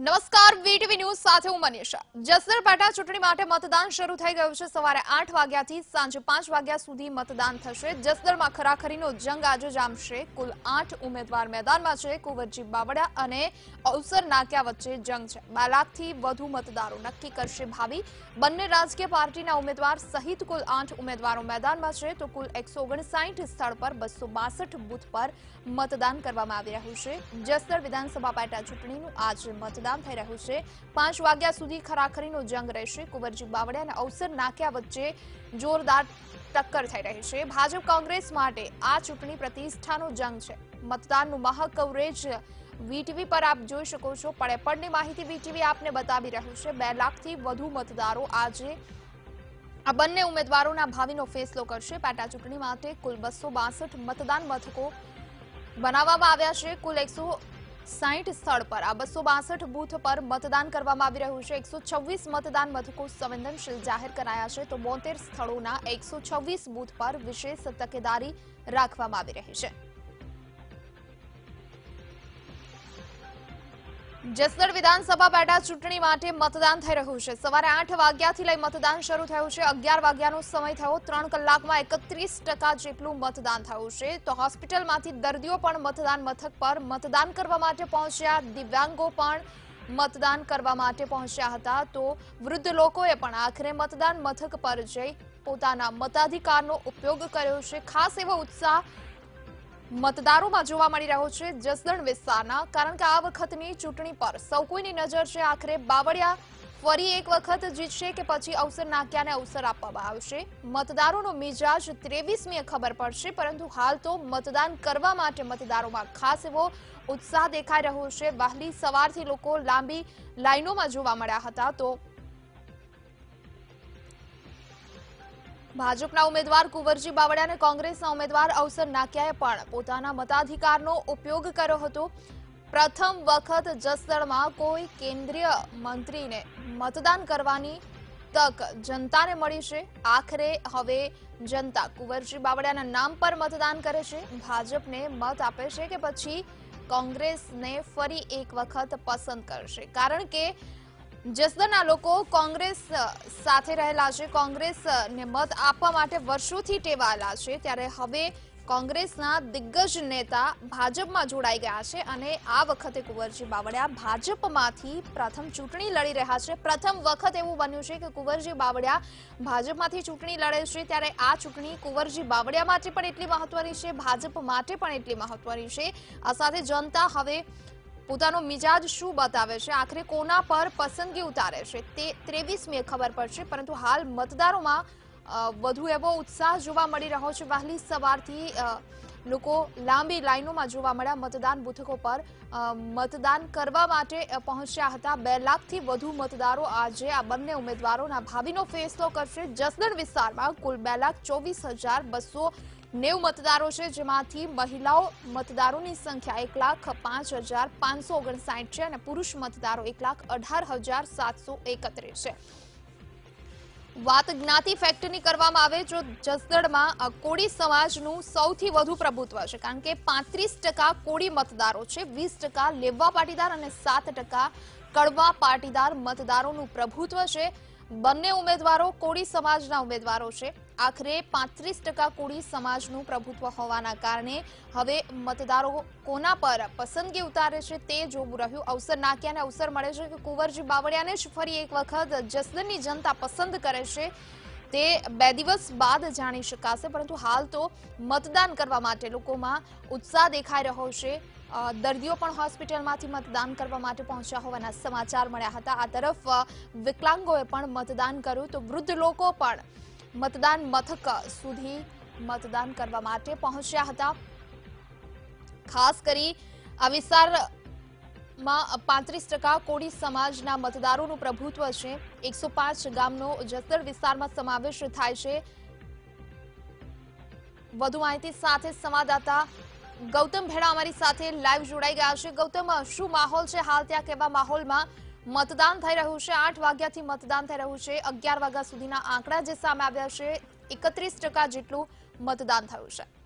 નમસ્કાર VTV news સાથે હું મનીષા. જસદણ પેટા ચૂંટણી માટે મતદાન શરૂ થઈ ગયું છે. સવારે આઠ વાગ્યાથી સાંજે પાંચ વાગ્યા સુધી મતદાન થશે. જસદણમાં ખરાખરીનો જંગ આજે જામશે. કુલ આઠ ઉમેદવાર મેદાનમાં છે. કુંવરજી બાવડા અને અવસર નાક્યા વચ્ચે જંગ છે. બે વધુ મતદારો નક્કી કરશે ભાવિ. બંને રાજકીય પાર્ટીના ઉમેદવાર સહિત કુલ આઠ ઉમેદવારો મેદાનમાં છે. તો કુલ એકસો સ્થળ પર બસો બૂથ પર મતદાન કરવામાં આવી રહ્યું છે. જસદણ વિધાનસભા પેટા ચૂંટણીનું આજે મતદાન થઈ રહ્યું છે. પાંચ વાગ્યા સુધી ખરાખરીનો જંગ રહેશે. કુંવરજી બાવળિયા અને અવસર નાક્યા વચ્ચે જોરદાર ટક્કર થઈ રહી છે. ભાજપ કોંગ્રેસ માટે આ ચૂંટણી પ્રતિષ્ઠાનો જંગ છે. મતદાનનું મહા વીટીવી પર આપ જોઈ શકો છો. પડે પડની માહિતી વીટીવી આપને બતાવી રહ્યું છે. બે લાખથી વધુ મતદારો આજે આ બંને ઉમેદવારોના ભાવિનો ફેસલો કરશે. પેટા ચૂંટણી માટે કુલ બસો મતદાન મથકો બનાવવામાં આવ્યા છે. કુલ એકસો સાહીઠ સ્થળ પર. આ બસો બાસઠ બૂથ પર મતદાન કરવામાં આવી રહ્યું છે. એકસો છવ્વીસ મતદાન મથકો સંવેદનશીલ જાહેર કરાયા છે. તો બોતેર સ્થળોના એકસો છવ્વીસ બૂથ પર વિશેષ તકેદારી રાખવામાં આવી રહી છે. જસદણ વિધાનસભા પેટા ચૂંટણી માટે મતદાન થઈ રહ્યું છે. સવારે આઠ વાગ્યાથી લઈ મતદાન શરૂ થયું છે. અગિયાર વાગ્યાનો સમય થયો. ત્રણ કલાકમાં એકત્રીસ જેટલું મતદાન થયું છે. તો હોસ્પિટલમાંથી દર્દીઓ પણ મતદાન મથક પર મતદાન કરવા માટે પહોંચ્યા. દિવ્યાંગો પણ મતદાન કરવા માટે પહોંચ્યા હતા. તો વૃદ્ધ લોકોએ પણ આખરે મતદાન મથક પર જઈ પોતાના મતાધિકારનો ઉપયોગ કર્યો છે. ખાસ એવો ઉત્સાહ મતદારોમાં જોવા મળી રહ્યો છે જસદણ વિસ્તારના, કારણ કે આ વખતની ચૂંટણી પર સૌ કોઈની નજર છે આખરે બાવળિયા. ફરી એક વખત જીતશે કે પછી અવસર નાક્યાને અવસર આપવામાં આવશે? મતદારોનો મિજાજ ત્રેવીસમીએ ખબર પડશે, પરંતુ હાલ તો મતદાન કરવા માટે મતદારોમાં ખાસ એવો ઉત્સાહ દેખાઈ રહ્યો છે. વહેલી સવારથી લોકો લાંબી લાઈનોમાં જોવા મળ્યા હતા, તો ભાજપના ઉમેદવાર કુંવરજી બાવળિયા અને કોંગ્રેસના ઉમેદવાર અવસર નાક્યાએ પણ પોતાના મતાધિકારનો ઉપયોગ કર્યો હતો. પ્રથમ વખત જસદણમાં કોઈ કેન્દ્રીય મંત્રીને મતદાન કરવાની તક જનતાને મળી છે. આખરે હવે જનતા કુંવરજી બાવળિયાના નામ પર મતદાન કરે છે. ભાજપને મત આપે છે કે પછી કોંગ્રેસને ફરી એક વખત પસંદ કરશે. કારણ કે જસદણના લોકો કોંગ્રેસ સાથે રહેલા છે. કોંગ્રેસને મત આપવા માટે વર્ષોથી ટેવાયેલા છે. ત્યારે હવે કોંગ્રેસના દિગ્ગજ નેતા ભાજપમાં જોડાઈ ગયા છે અને આ વખતે કુંવરજી બાવળિયા ભાજપમાંથી પ્રથમ ચૂંટણી લડી રહ્યા છે. પ્રથમ વખત એવું બન્યું છે કે કુંવરજી બાવળિયા ભાજપમાંથી ચૂંટણી લડે છે. ત્યારે આ ચૂંટણી કુંવરજી બાવળિયા માટે પણ એટલી મહત્વની છે, ભાજપ માટે પણ એટલી મહત્વની છે. આ સાથે જનતા હવે પોતાનો મિજાજ શું બતાવે છે? આખરે કોના પર પસંદગી ઉતારે છે? તે ત્રેવીસમીએ ખબર પડશે, પરંતુ હાલ મતદારોમાં વધુ એવો ઉત્સાહ જોવા મળી રહ્યો છે. વહેલી સવારથી લોકો લાંબી લાઈનોમાં જોવા મળ્યા. મતદાન બુથકો પર મતદાન કરવા માટે પહોંચ્યા હતા. બે લાખથી વધુ મતદારો આજે આ બંને ઉમેદવારોના ભાવિનો ફેસલો કરશે. જસદણ વિસ્તારમાં કુલ બે લાખ ચોવીસ હજાર બસો નેવું મતદારો છે, જેમાંથી મહિલાઓ મતદારોની સંખ્યા એક લાખ પાંચ હજાર પાંચસો ઓગણસાઠ છે અને પુરુષ મતદારો એક લાખ અઢાર હજાર સાતસો એકત્રીસ છે. વાત જ્ઞાતિ ફેક્ટરી કરવામાં આવે, જો જસદણમાં કોળી સમાજનું સૌથી વધુ પ્રભુત્વ છે, કારણ કે પાંત્રીસ ટકા કોળી મતદારો છે, વીસ ટકા લેવા પાટીદાર અને સાત ટકા કડવા પાટીદાર મતદારોનું પ્રભુત્વ છે. બંને ઉમેદવારો કોળી સમાજના ઉમેદવારો છે. આખરે પાંત્રીસ ટકા કોળી સમાજનું પ્રભુત્વ હોવાના કારણે હવે મતદારો કોના પર પસંદગી ઉતારે છે તે જોવું રહ્યું. અવસર નાક્યાને અવસર મળે છે કે કુંવરજી બાવળિયાને જ ફરી એક વખત જસદનની જનતા પસંદ કરે છે તે બે દિવસ બાદ જાણી શકાશે, પરંતુ હાલ તો મતદાન કરવા માટે લોકોમાં ઉત્સાહ દેખાઈ રહ્યો છે. દર્દીઓ પણ હોસ્પિટલમાંથી મતદાન કરવા માટે પહોંચ્યા હોવાના સમાચાર મળ્યા હતા. આ તરફ વિકલાંગોએ પણ મતદાન કર્યું તો વૃદ્ધ લોકો પણ મતદાન મથક સુધી મતદાન કરવા માટે પહોંચ્યા હતા. ખાસ કરી આ વિસ્તારમાં પાંત્રીસ ટકા કોળી સમાજના મતદારોનું પ્રભુત્વ છે. એકસો ગામનો જસદણ વિસ્તારમાં સમાવેશ થાય છે. વધુ માહિતી સાથે સંવાદદાતા ગૌતમ ભેડા અમારી સાથે લાઈવ જોડાઈ ગયા છે. ગૌતમ, શું માહોલ છે? હાલ ત્યાં કેવા માહોલમાં? મતદાન થઈ રહ્યું છે. આઠ વાગ્યાથી મતદાન થઈ રહ્યું છે. અગિયાર વાગ્યા સુધીના આંકડા જે સામે આવ્યા છે, એકત્રીસ જેટલું મતદાન થયું છે.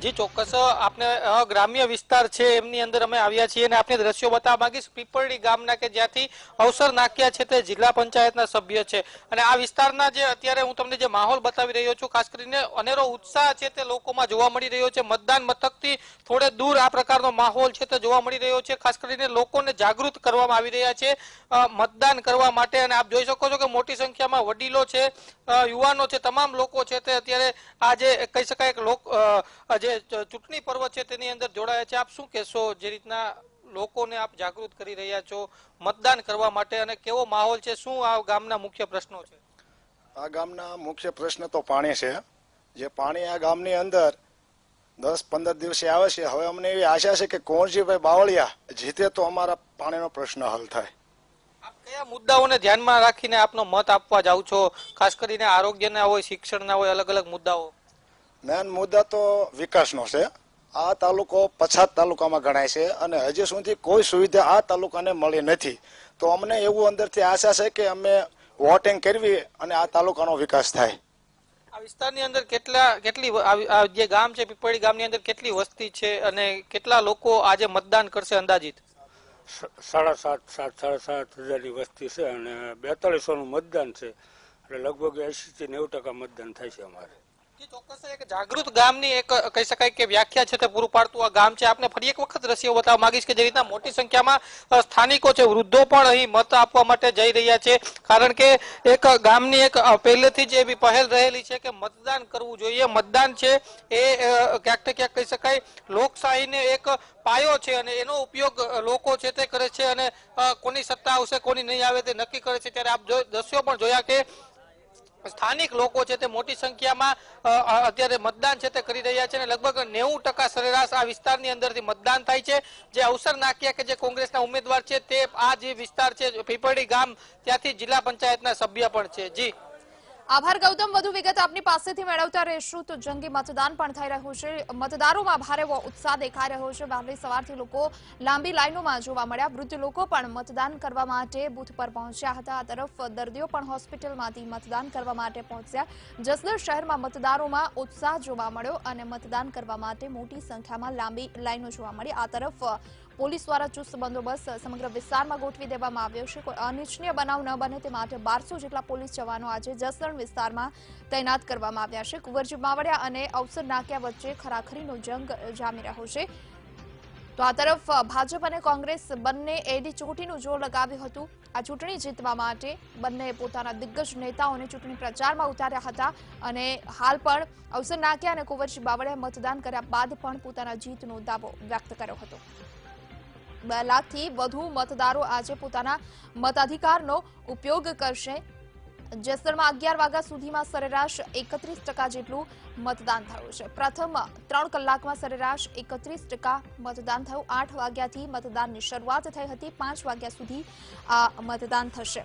જી ચોક્કસ આપને ગ્રામ્ય વિસ્તાર છે એમની અંદર અમે આવ્યા છીએ અને આપને દ્રશ્યો બતાવવા માંગીશ. પીપળડી ગામના કે જ્યાંથી અવસર નાખ્યા છે તે જિલ્લા પંચાયતના સભ્ય છે. અને આ વિસ્તારના જે અત્યારે હું તમને જે માહોલ બતાવી રહ્યો છું ખાસ કરીને અનેરો ઉત્સાહ છે તે લોકોમાં જોવા મળી રહ્યો છે. મતદાન મથકથી થોડે દૂર આ પ્રકારનો માહોલ છે તે જોવા મળી રહ્યો છે. ખાસ કરીને લોકોને જાગૃત કરવામાં આવી રહ્યા છે મતદાન કરવા માટે. અને આપ જોઈ શકો છો કે મોટી સંખ્યામાં વડીલો છે યુવાનો છે તમામ લોકો છે તે અત્યારે આ જે કહી શકાય લોક અ, જે ચૂંટણી પર્વ છે તેની અંદર જોડાયા છે. આપ શું કહેશો જે રીતના લોકોને આપ જાગૃત કરી રહ્યા છો મતદાન કરવા માટે અને કેવો માહોલ છે? શું આ ગામના મુખ્ય પ્રશ્નો છે? આ ગામના મુખ્ય પ્રશ્ન તો પાણી છે. જે પાણી આ ગામની અંદર દસ પંદર દિવસે આવે છે. હવે અમને એવી આશા છે કે કોણજીભાઈ બાવળિયા જીતે તો અમારા પાણીનો પ્રશ્ન હલ થાય. આપ કયા મુદ્દાઓને ધ્યાનમાં રાખીને આપનો મત આપવા જાવ છો? ખાસ કરીને આરોગ્યના હોય શિક્ષણના હોય અલગ અલગ મુદ્દાઓ. મેન મુદ્દા તો વિકાસનો છે. આ તાલુકો પછાત તાલુકામાં ગણાય છે અને હજી સુધી કોઈ સુવિધા આ તાલુકાને મળી નથી. તો અમને એવું અંદરથી આશા છે કે અમે વોટિંગ કરવી અને આ તાલુકાનો વિકાસ થાય. આ વિસ્તારની અંદર કેટલા કેટલી જે ગામ છે પીપળી ગામની અંદર કેટલી વસ્તી છે અને કેટલા લોકો આજે મતદાન કરશે અંદાજિત? સાડા સાત સાત સાડા સાત હજારની વસ્તી છે અને બેતાળીસોનું મતદાન છે. એટલે લગભગ એંશી થી નેવું ટકા મતદાન થાય છે અમારે. એવી પહેલ રહેલી છે કે મતદાન કરવું જોઈએ. મતદાન છે એ ક્યાંક ને ક્યાંક કહી શકાય લોકશાહીને એક પાયો છે અને એનો ઉપયોગ લોકો છે તે કરે છે અને કોની સત્તા આવશે, કોની નહીં આવે તે નક્કી કરે છે. ત્યારે આપ દ્રશ્યો પણ જોયા કે સ્થાનિક લોકો છે તે મોટી સંખ્યામાં અત્યારે મતદાન છે તે કરી રહ્યા છે અને લગભગ નેવું ટકા સરેરાશ આ વિસ્તારની અંદરથી મતદાન થાય છે. જે અવસર નાખ્યા કે જે કોંગ્રેસના ઉમેદવાર છે તે આ જે વિસ્તાર છે, પીપળી ગામ, ત્યાંથી જિલ્લા પંચાયતના સભ્ય પણ છે. જી. આભાર ગૌતમ, વધુ વિગત આપની પાસેથી મેળવતા રહેશું. તો જંગી મતદાન પણ થઈ રહ્યું છે. મતદારોમાં ભારે ઉત્સાહ દેખાઈ રહ્યો છે. વહેલી સવારથી લોકો લાંબી લાઈનોમાં જોવા મળ્યા. વૃદ્ધ લોકો પણ મતદાન કરવા માટે બૂથ પર પહોંચ્યા હતા. આ તરફ દર્દીઓ પણ હોસ્પિટલમાંથી મતદાન કરવા માટે પહોંચ્યા. જસદણ શહેરમાં મતદારોમાં ઉત્સાહ જોવા મળ્યો અને મતદાન કરવા માટે મોટી સંખ્યામાં લાંબી લાઈનો જોવા મળી. આ તરફ પોલીસ દ્વારા ચુસ્ત બંદોબસ્ત સમગ્ર વિસ્તારમાં ગોઠવી દેવામાં આવ્યો છે. કોઈ અનિચ્છનીય બનાવ ન બને તે માટે બારસો જેટલા પોલીસ જવાનો આજે જસદણ વિસ્તારમાં તૈનાત કરવામાં આવ્યા છે. કુંવરજી માવડિયા અને અવસર નાક્યા વચ્ચે ખરાખરીનો જંગ જામી રહ્યો છે. તો આ તરફ ભાજપ અને કોંગ્રેસ બંને એડી ચોટીનું જોર લગાવ્યું હતું. આ ચૂંટણી જીતવા માટે બંને પોતાના દિગ્ગજ નેતાઓને ચૂંટણી પ્રચારમાં ઉતાર્યા હતા અને હાલ પણ અવસર નાક્યા અને કુંવરજી બાવળિયાએ મતદાન કર્યા બાદ પણ પોતાના જીતનો દાવો વ્યક્ત કર્યો હતો. બે લાખથી વધુ મતદારો આજે પોતાના મતાધિકારનો ઉપયોગ કરશે. જેસરમાં અગિયાર વાગ્યા સુધીમાં સરેરાશ એકત્રીસ ટકા જેટલું મતદાન થયું છે. પ્રથમ ત્રણ કલાકમાં સરેરાશ એકત્રીસ ટકા મતદાન થયું. આઠ વાગ્યાથી મતદાનની શરૂઆત થઈ હતી. પાંચ વાગ્યા સુધી આ મતદાન થશે.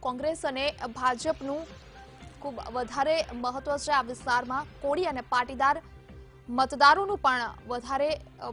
કોંગ્રેસ અને ભાજપનું ખૂબ વધારે મહત્વ છે આ વિસ્તારમાં. કોળી અને પાટીદાર મતદારોનું પણ વધારે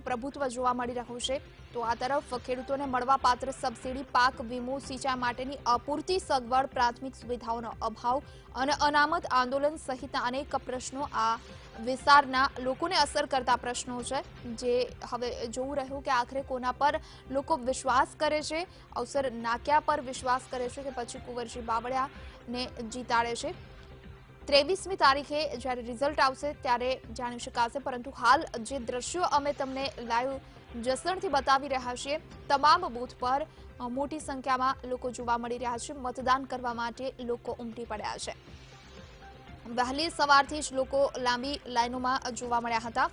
પ્રભુત્વ જોવા મળી રહ્યું છે. તો આ તરફ ખેડૂતોને મળવાપાત્ર સબસિડી, પાક, વીમો, સિંચાઈ માટેની અપૂરતી સગવડ, પ્રાથમિક સુવિધાઓનો અભાવ અને અનામત આંદોલન સહિતના અનેક પ્રશ્નો આ વિસ્તારના લોકોને અસર કરતા પ્રશ્નો છે, જે હવે જોવું રહ્યું કે આખરે કોના પર લોકો વિશ્વાસ કરે છે. અવસર નાક્યા પર વિશ્વાસ કરે છે કે પછી કુંવરજી બાવળિયાને જીતાડે છે. ત્રેવીસમી તારીખે જ્યારે રિઝલ્ટ આવશે ત્યારે જાણી શકાશે, પરંતુ હાલ જે દ્રશ્યો અમે તમને લાઈવ જસણથી બતાવી રહ્યા છીએ, તમામ બૂથ પર મોટી સંખ્યામાં લોકો જોવા મળી રહ્યા છે. મતદાન કરવા માટે લોકો ઉમટી પડ્યા છે. વહેલી સવારથી જ લોકો લાંબી લાઈનોમાં જોવા મળ્યા હતા.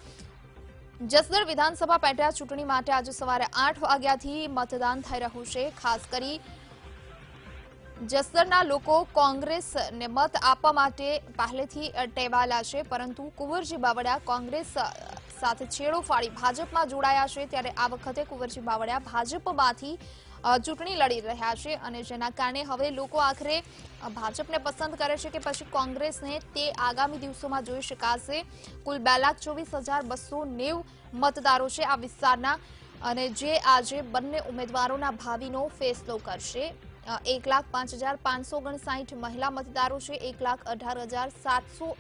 જસદણ વિધાનસભા પેટા ચૂંટણી માટે આજે સવારે આઠ વાગ્યાથી મતદાન થઈ રહ્યું છે. ખાસ કરી જસદણના લોકો કોંગ્રેસને મત આપવા માટે પહેલેથી ટેવાયેલા છે, પરંતુ કુંવરજી બાવળિયા કોંગ્રેસ સાથે છેડો ફાડી ભાજપમાં જોડાયા છે, ત્યારે આ વખતે કુંવરજી બાવળિયા ભાજપમાંથી ચૂંટણી લડી રહ્યા છે અને જેના કારણે હવે લોકો આખરે ભાજપને પસંદ કરે છે કે પછી કોંગ્રેસને તે આગામી દિવસોમાં જોઈ શકાશે. કુલ બે લાખ ચોવીસ હજાર બસો નેવ મતદારો છે આ વિસ્તારના અને જે આજે બંને ઉમેદવારોના ભાવિનો ફેસલો કરશે. એક લાખ પાંચ હજાર પાંચસો ઓગણસાઠ મહિલા મતદારો છે. એક લાખ અઢાર હજાર સાતસો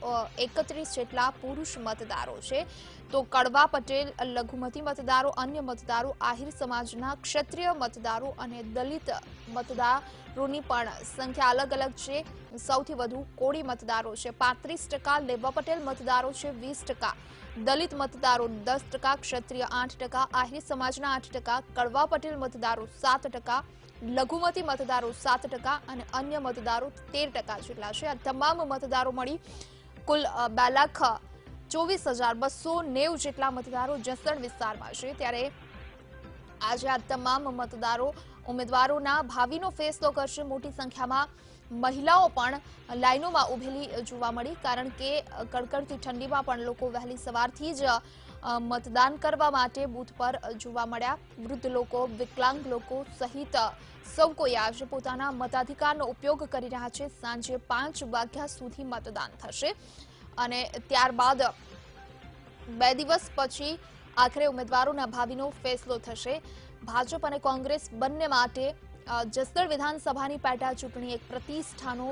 એકત્રીસ જેટલા પુરુષ મતદારો છે. તો કડવા પટેલ, લઘુમતી મતદારો, અન્ય મતદારો, આહિર સમાજના ક્ષત્રિય મતદારો અને દલિત મતદારોની પણ સંખ્યા અલગ અલગ છે. સૌથી વધુ કોળી મતદારો છે. પાંત્રીસ ટકા લેવા પટેલ મતદારો છે, વીસ ટકા દલિત મતદારો, દસ ટકા ક્ષત્રિય, આઠ ટકા આહિર સમાજના આઠ ટકા, કડવા પટેલ મતદારો સાત ટકા લઘુમતી મતદારો સાત ટકા અને અન્ય મતદારો તેર ટકા જેટલા છે. આ તમામ મતદારો મળી કુલ બે લાખ ચોવીસ હજાર બસો નેવું જેટલા મતદારો જસદણ વિસ્તારમાં છે. ત્યારે આજે આ તમામ મતદારો ઉમેદવારોના ભાવિનો ફેસલો કરશે. મોટી સંખ્યામાં મહિલાઓ પણ લાઈનોમાં ઉભેલી જોવા મળી, કારણ કે કડકડતી ઠંડીમાં પણ લોકો વહેલી સવારથી જ મતદાન કરવા માટે બૂથ પર જોવા મળ્યા. વૃદ્ધ લોકો, વિકલાંગ લોકો સહિત સૌ કોઈ આજે પોતાના મતાધિકારનો ઉપયોગ કરી રહ્યા છે. સાંજે પાંચ વાગ્યા સુધી મતદાન થશે અને ત્યારબાદ બે દિવસ પછી આખરે ઉમેદવારોના ભાવિનો ફેસલો થશે. ભાજપ અને કોંગ્રેસ બંને માટે જસદણ વિધાનસભાની પેટા ચૂંટણી એક પ્રતિષ્ઠાનો